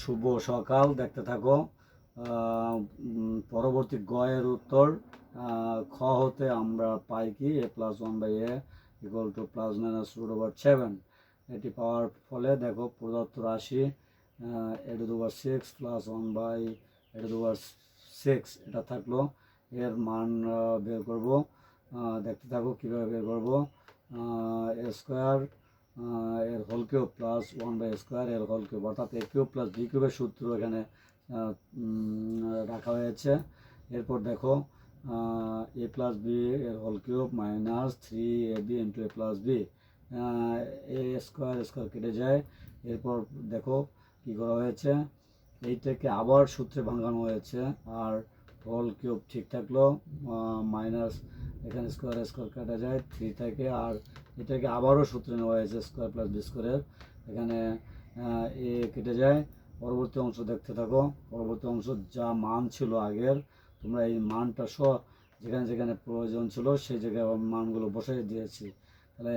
শুভ সকাল, দেখতে থাকো। পরবর্তী গয়ের উত্তর খ হতে আমরা পাই কি? A plus one by A equal to plus minus root over seven এটি পাওয়ার ফলে দেখো প্রদত্ত রাশি A to six plus one by A to দুবার সিক্স এটা থাকল, এর মান বের করব। দেখতে থাকো কীভাবে বের করব। স্কোয়ার এর whole cube plus one by square এর হোল কিউব অর্থাৎ এ কিউব প্লাস বি কিউবের সূত্র এখানে রাখা হয়েছে। এরপর দেখো এ প্লাস বি এর whole cube minus three A B into A plus B A square square কেটে যায়। এরপর দেখো কি করা হয়েছে, এইটাকে আবার সূত্রে ভাঙানো হয়েছে। আর হোল কিউব ঠিক থাকল মাইনাস এখানে স্কোয়ার স্কোয়ার কাটা যায় থ্রি থাকে, আর এটাকে আবারও সূত্রে নেওয়া হয়েছে স্কোয়ার প্লাস বি স্কোয়ারের এখানে এ কেটে যায়, পরবর্তী অংশ দেখতে থাকো, পরবর্তী অংশ যা মান ছিল আগের, তোমরা এই মানটা সহ যেখানে যেখানে প্রয়োজন ছিল সেই জায়গায় মানগুলো বসাই দিয়েছি। তাহলে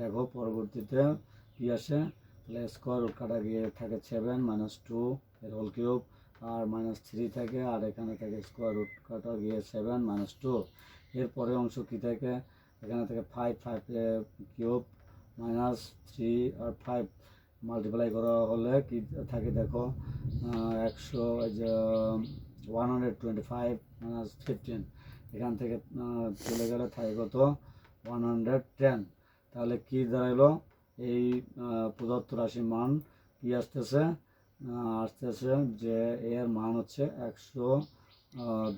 দেখো পরবর্তীতে কী আসে? তাহলে স্কোয়ার কাটা গিয়ে থাকে সেভেন মাইনাস টু এর হোল কিউব আর মাইনাস থ্রি থাকে, আর এখানে থাকে স্কোয়ার রুট কাটা গিয়ে সেভেন মাইনাস টু এর পরের অংশ কী থাকে? এখানে থেকে five five cube minus three আর ফাইভ মাল্টিপ্লাই করা হলে কি থাকে দেখো? একশো one hundred twenty five minus fifteen এখান থেকে চলে গেলে থাকে কত? ওয়ান হান্ড্রেড টেন তাহলে কী দাঁড়াইলো? এই প্রদত্ত রাশির মান কী আসতেছে? আসতেছে যে এর মান হচ্ছে একশো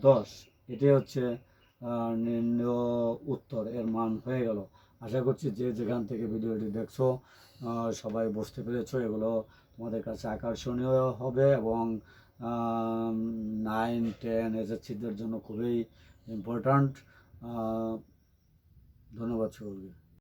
দশ। এটাই হচ্ছে নির্ণয় উত্তর, এর মান হয়ে গেল। আশা করছি যে যেখান থেকে ভিডিওটি দেখছ সবাই বুঝতে পেরেছ, এগুলো তোমাদের কাছে আকর্ষণীয় হবে এবং নাইন টেন এসএসসিদের জন্য খুবই ইম্পর্ট্যান্ট ধন্যবাদ সকলকে।